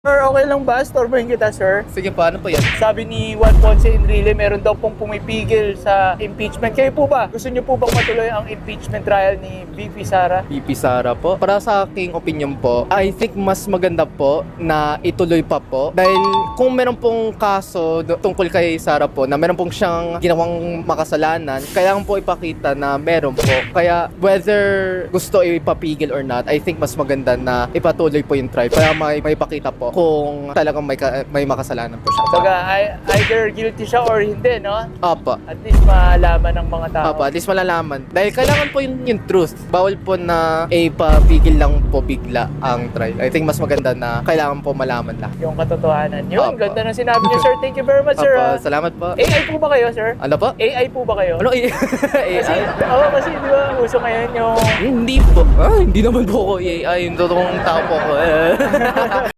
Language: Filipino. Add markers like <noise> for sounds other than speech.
Sir, okay lang ba? Storbohin kita, sir. Sige po, ano po yan? Sabi ni Juan Ponce Enrile, meron daw pong pumipigil sa impeachment. Kayo po ba? Gusto niyo po bang matuloy ang impeachment trial ni VP Sara? BP Sara po. Para sa aking opinion po, I think mas maganda po na ituloy pa po. Dahil kung meron pong kaso tungkol kay Sara po, na meron pong siyang ginawang makasalanan, kailangan po ipakita na meron po. Kaya whether gusto ipapigil or not, I think mas maganda na ipatuloy po yung trial. Para may, may ipakita po kung talagang may, ka- may makasalanan po siya. Baga, I- either guilty siya or hindi, no? Opo. At least malaman ng mga tao. Opo, at least malalaman. Dahil kailangan po yun yung truth. Bawal po na eh, papigil lang po bigla ang trial. I think mas maganda na kailangan po malaman lang. Yung katotohanan. Yun, Opo. ganda ng sinabi niyo, sir. Thank you very much, sir. Opo, ah. salamat po. AI po ba kayo, sir? Ano po? AI po ba kayo? Ano? eh, <laughs> Kasi, AI? oo, kasi di ba, uso ngayon yung Hindi po. Ah, hindi naman po ako AI. Yung totoong tao po ako. <laughs>